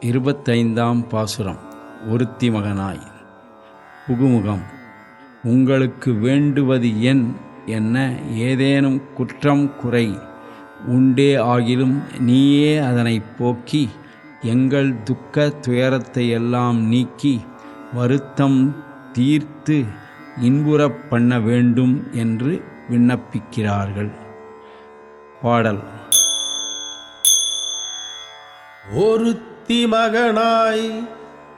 இருபத்தைந்தாம் பாசுரம். ஒருத்தி மகனாய். புகுமுகம். உங்களுக்கு வேண்டுவது என் என்ன? ஏதேனும் குற்றம் குறை உண்டே ஆகிலும் நீயே அதனை போக்கி எங்கள் துக்க துயரத்தை எல்லாம் நீக்கி வருத்தம் தீர்த்து இன்புறப் பண்ண வேண்டும் என்று விண்ணப்பிக்கிறார்கள். பாடல். ஒரு ஒருத்தி மகனாய்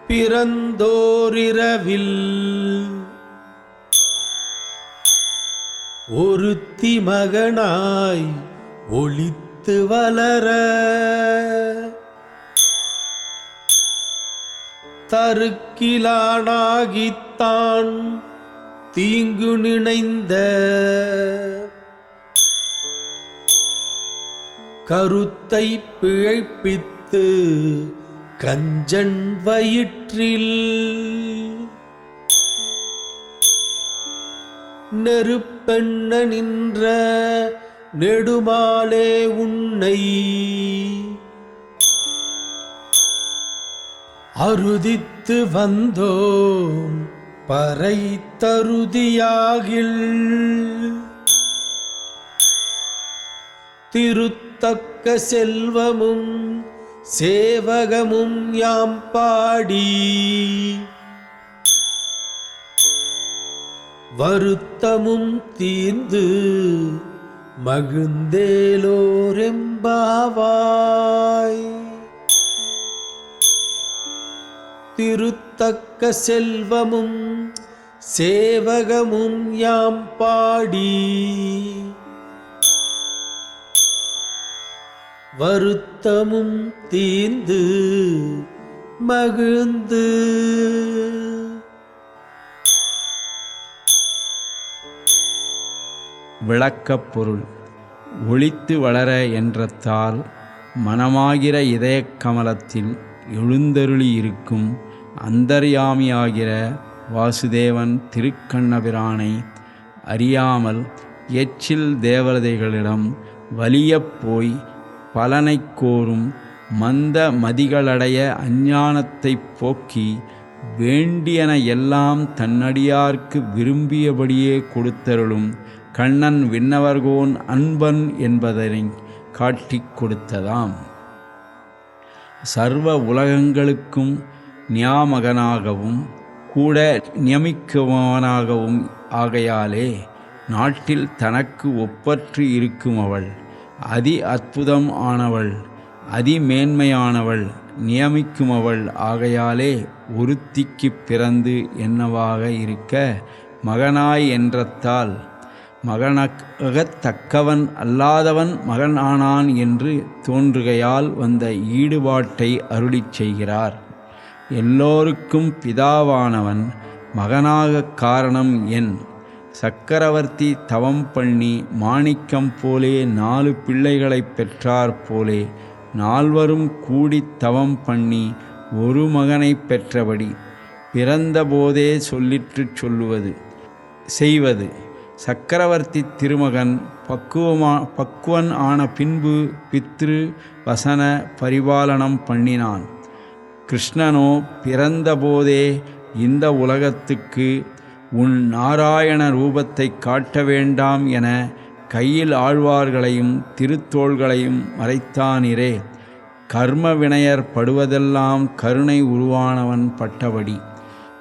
பிறந்தோரிரவில் ஒருத்தி மகனாய் ஒளித்து வளர தருக்கிலானாகித்தான் தீங்கு நினைந்த கருத்தை பிழைப்பித்து கஞ்சன் வயிற்றில் நெருப்பெண்ண நின்ற நெடுமாலே உன்னை அருதித்து வந்தோம் பறை தருதியாகில். திருத்தக்க செல்வமும் சேவகமும் யாம் பாடி. வருத்தமும் தீர்ந்து மகிழ்ந்தேலோரெம்பாவாய். திருத்தக்க செல்வமும் சேவகமும் யாம் பாடி. வருத்தமும் தீந்து மகிழ்ந்து. விளக்கப் பொருள். ஒளித்து வளர என்றத்தால் மனமாகிற இதய கமலத்தில் எழுந்தருளி இருக்கும் அந்தர்யாமியாகிற வாசுதேவன் திருக்கண்ணபிரானை அறியாமல் எச்சில் தேவதைகளிடம் வலியப் போய் பலனைக் கோரும் மந்த மதிகளடைய அஞ்ஞானத்தைப் போக்கி வேண்டியன எல்லாம் தன்னடியார்க்கு விரும்பியபடியே கொடுத்தருளும் கண்ணன் விண்ணவர்கோன் அன்பன் என்பதனை காட்டிக் கொடுத்ததாம். சர்வ உலகங்களுக்கும் நியாமகனாகவும் கூட நியமிக்குமவனாகவும் ஆகையாலே நாட்டில் தனக்கு ஒப்பற்று இருக்கும் அவள் அதி அற்புதம் ஆனவள் அதிமேன்மையானவள் நியமிக்குமவள் ஆகையாலே ஒருத்திக்கு பிறந்து என்னவாக இருக்க மகனாய் என்றத்தால் மகனகத்தக்கவன் அல்லாதவன் மகன் ஆனான் என்று தோன்றுகையால் வந்த ஈடுபாட்டை அருளிச் செய்கிறார். எல்லோருக்கும் பிதாவானவன் மகனாகக் காரணம் என் சக்கரவர்த்தி தவம் பண்ணி மாணிக்கம் போலே நாலு பிள்ளைகளைப் பெற்றார் போலே நால்வரும் கூடித் தவம் பண்ணி ஒரு மகனைப் பெற்றபடி பிறந்தபோதே சொல்லிற்று சொல்லுவது செய்வது. சக்கரவர்த்தி திருமகன் பக்குவமா பக்குவன் ஆன பின்பு பித்ரு வசன பரிபாலனம் பண்ணினான். கிருஷ்ணனோ பிறந்தபோதே இந்த உலகத்துக்கு உன் நாராயண ரூபத்தை காட்ட வேண்டாம் என கையில் ஆழ்வார்களையும் திருத்தோள்களையும் மறைத்தானிரே. கர்ம வினையர் படுவதெல்லாம் கருணை உருவானவன் பட்டபடி.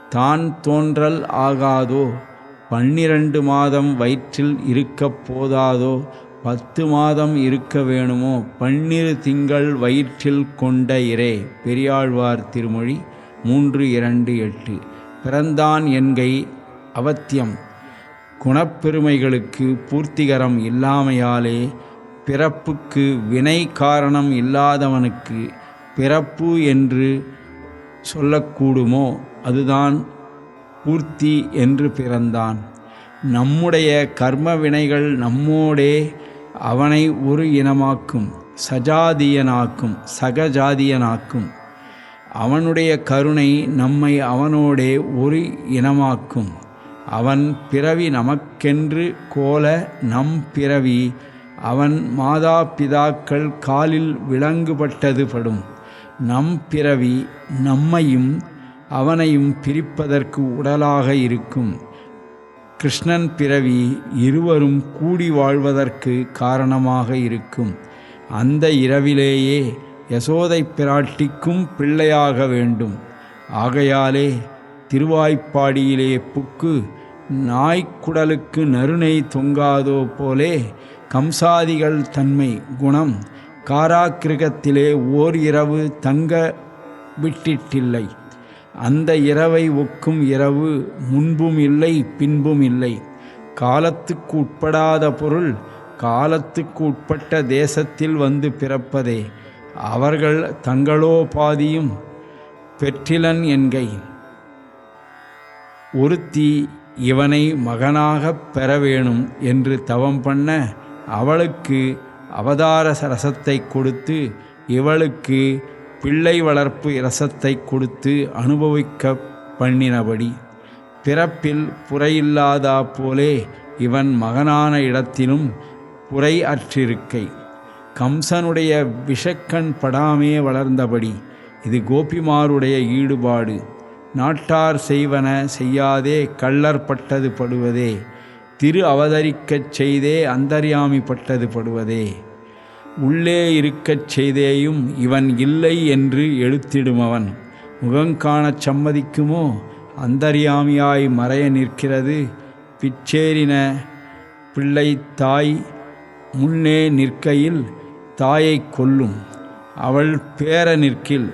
தான் தோன்றல் ஆகாதோ பன்னிரண்டு மாதம் வயிற்றில் இருக்கப் போதாதோ பத்து மாதம் இருக்க வேணுமோ பன்னிரு திங்கள் வயிற்றில் கொண்ட இரே பெரியாழ்வார் திருமொழி மூன்று இரண்டு எட்டு. பிறந்தான் என்கை அவத்தியம். குணப்பெருமைகளுக்கு பூர்த்திகரம் இல்லாமையாலே பிறப்புக்கு வினை காரணம் இல்லாதவனுக்கு பிறப்பு என்று சொல்லக்கூடுமோ? அதுதான் பூர்த்தி என்று பிறந்தான். நம்முடைய கர்ம வினைகள் நம்மோடே அவனை ஒரு இனமாக்கும் சஜாதியனாக்கும் சகஜாதியனாக்கும். அவனுடைய கருணை நம்மை அவனோடே ஒரு இனமாக்கும். அவன் பிறவி நமக்கென்று கோல நம் பிறவி அவன் மாதா பிதாக்கள் காலில் விளங்குபட்டது படும். நம் பிறவி நம்மையும் அவனையும் பிரிப்பதற்கு உடலாக இருக்கும். கிருஷ்ணன் பிறவி இருவரும் கூடி வாழ்வதற்கு காரணமாக இருக்கும். அந்த இரவிலேயே யசோதை பிராட்டிக்கும் பிள்ளையாக வேண்டும். ஆகையாலே திருவாய்ப்பாடியிலே புக்கு நாய்க்குடலுக்கு நறுனை தொங்காதோ போலே கம்சாதிகள் தன்மை குணம். காராக்கிருகத்திலே ஓர் இரவு தங்க விட்டிட்டில்லை. அந்த இரவை ஒக்கும் இரவு முன்பும் இல்லை பின்பும் இல்லை. காலத்துக்கு உட்படாத பொருள் காலத்துக்கு உட்பட்ட தேசத்தில் வந்து பிறப்பதே. அவர்கள் தங்களோ பாதியும் பெற்றிலன் என்கை. ஒருத்தி இவனை மகனாகப் பெற வேணும் என்று தவம் பண்ண அவளுக்கு அவதார ரசத்தை கொடுத்து இவளுக்கு பிள்ளை வளர்ப்பு இரசத்தை கொடுத்து அனுபவிக்க பண்ணினபடி பிறப்பில் புறையில்லாதா போலே இவன் மகனான இடத்திலும் புரை அற்றிருக்கை. கம்சனுடைய விஷக்கண் படாமே வளர்ந்தபடி இது கோபிமாருடைய ஈடுபாடு. நாட்டார் செய்வன செய்யாதே கள்ளற்பட்டது படுவதே. திரு அவதரிக்கச் செய்தே அந்தர்யாமிப்பட்டது படுவதே. உள்ளே இருக்கச் செய்தேயும் இவன் இல்லை என்று எழுத்திடுமவன். முகங்காணச் சம்மதிக்குமோ? அந்தர்யாமியாய் மறைய நிற்கிறது. பிச்சேரின பிள்ளை தாய் முன்னே நிற்கையில் தாயைக் கொல்லும். அவள் பேர நிற்கில்.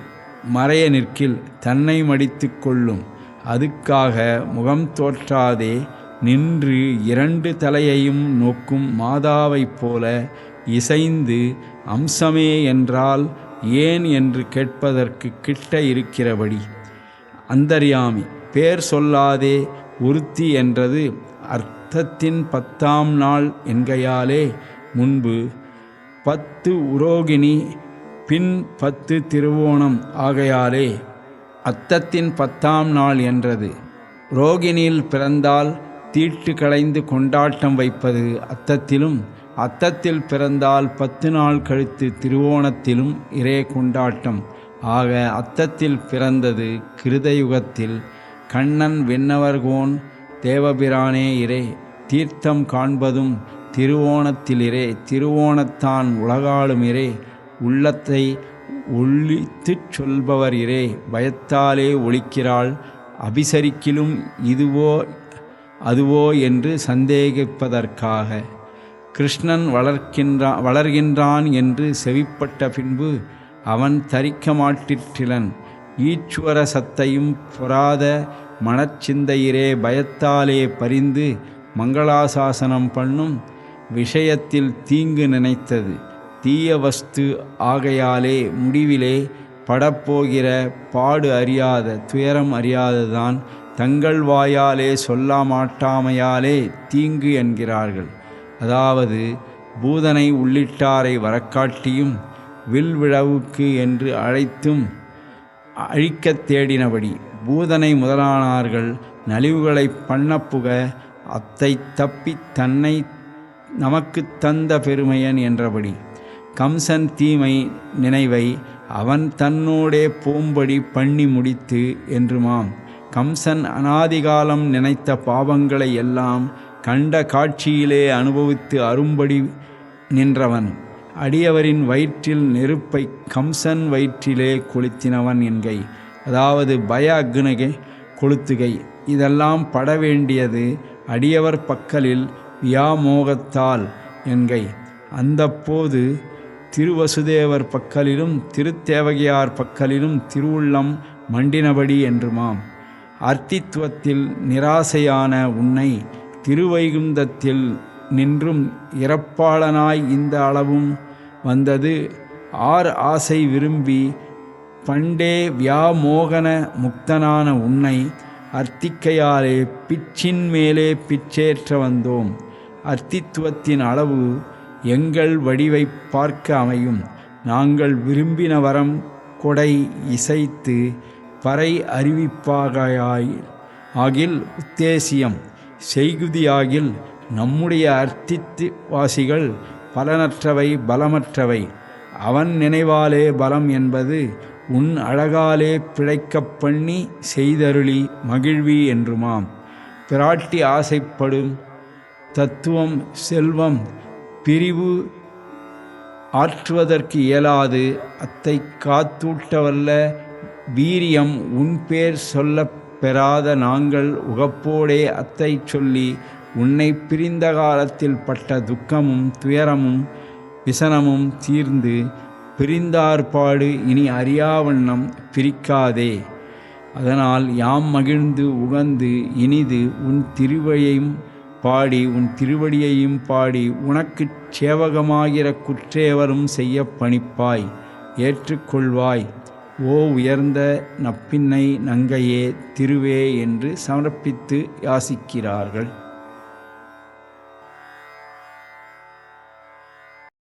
மறைய நிற்கில் தன்னை மடித்து கொள்ளும். அதுக்காக முகம் தோற்றாதே நின்று இரண்டு தலையையும் நோக்கும் மாதாவைப் போல இசைந்து அம்சமே என்றால் ஏன் என்று கேட்பதற்கு கிட்ட இருக்கிறபடி. அந்தரியாமி பேர் சொல்லாதே உறுத்தி என்றது அர்த்தத்தின் பத்தாம் நாள் என்கையாலே. முன்பு பத்து உரோகிணி பின் பத்து திருவோணம் ஆகையாலே அத்தத்தின் பத்தாம் நாள் என்றது. ரோகிணியில் பிறந்தால் தீட்டு களைந்து கொண்டாட்டம் வைப்பது அத்தத்திலும் அத்தத்தில் பிறந்தால் பத்து நாள் கழித்து திருவோணத்திலும் இரே கொண்டாட்டம். ஆக அத்தத்தில் பிறந்தது கிருதயுகத்தில் கண்ணன் விண்ணவர்கோன் தேவபிரானே இரே தீர்த்தம் காண்பதும் திருவோணத்திலிரே திருவோணத்தான் உலகாளுமிரே உள்ளத்தை ஒழித்துச் சொல்பவர் இரே பயத்தாலே ஒழிக்கிறாள் அபிசரிக்கிலும் இதுவோ அதுவோ என்று சந்தேகிப்பதற்காக. கிருஷ்ணன் வளர்க்கின்றான் வளர்கின்றான் என்று செவிப்பட்ட பின்பு அவன் தரிக்க மாட்டிற்றிலன். ஈச்சுவர சத்தையும் பொறாத மனச்சிந்தையிரே பயத்தாலே பரிந்து மங்களாசாசனம் பண்ணும் விஷயத்தில் தீங்கு நினைத்தது. தீய வஸ்து ஆகையாலே முடிவிலே படப்போகிற பாடு அறியாத துயரம் அறியாததான் தங்கள் வாயாலே சொல்லாமாட்டாமையாலே தீங்கு என்கிறார்கள். அதாவது பூதனை உள்ளிட்டாரை வரக்காட்டியும் வில்விழவுக்கு என்று அழைத்தும் அழிக்கத் தேடினபடி பூதனை முதலானார்கள் நலிவுகளை பண்ணப்புக அத்தை தப்பி தன்னை நமக்கு தந்த பெருமையன் என்றபடி. கம்சன் தீமை நினைவை அவன் தன்னோடே போம்படி பண்ணி முடித்து என்றுமாம். கம்சன் அனாதிகாலம் நினைத்த பாவங்களை எல்லாம் கண்ட காட்சியிலே அனுபவித்து அரும்படி நின்றவன். அடியவரின் வயிற்றில் நெருப்பை கம்சன் வயிற்றிலே கொளுத்தினவன் என்கை. அதாவது பய அக்னகை கொளுத்துகை. இதெல்லாம் பட வேண்டியது அடியவர் பக்கலில் வியாமோகத்தால் என்கை. அந்தப்போது திருவசுதேவர் பக்கலிலும் திருத்தேவகியார் பக்கலிலும் திருவுள்ளம் மண்டினபடி என்றுமாம். அர்த்தித்துவத்தில் நிராசையான உன்னை திருவைகுந்தத்தில் நின்றும் இறப்பாளனாய் இந்த அளவும் வந்தது. ஆர் ஆசை விரும்பி பண்டே வியாமோகன முக்தனான உன்னை அர்த்திக்கையாலே பிச்சின் மேலே பிச்சேற்ற வந்தோம். அர்த்தித்துவத்தின் அளவு எங்கள் வடிவை பார்க்க அமையும். நாங்கள் விரும்பின வரம் கொடை இசைத்து பறை அறிவிப்பாகாய் ஆகில் உத்தேசியம். செய்குதியாகில் நம்முடைய அர்த்தித்து வாசிகள் பலனற்றவை பலமற்றவை. அவன் நினைவாலே பலம் என்பது உன் அழகாலே பிழைக்கப் பண்ணி செய்தருளி மகிழ்வி என்றுமாம். பிராட்டி ஆசைப்படும் தத்துவம் செல்வம் பிரிவு ஆற்றுவதற்கு இயலாது. அத்தை காத்தூட்டவல்ல. வீரியம் உன் பேர் சொல்ல பெறாத நாங்கள் உகப்போடே அத்தை சொல்லி உன்னை பிரிந்த காலத்தில் பட்ட துக்கமும் துயரமும் விசனமும் தீர்ந்து பிரிந்தார்பாடு இனி அறியாவண்ணம் பிரிக்காதே. அதனால் யாம் மகிழ்ந்து உகந்து இனிது உன் திருவழியையும் பாடி உன் திருவடியையும் பாடி உனக்குச் சேவகமாகிற குற்றேவரும் செய்ய பணிப்பாய் ஏற்றுக்கொள்வாய். ஓ உயர்ந்த நப்பின்னை நங்கையே திருவே என்று சமர்ப்பித்து யாசிக்கிறார்கள்.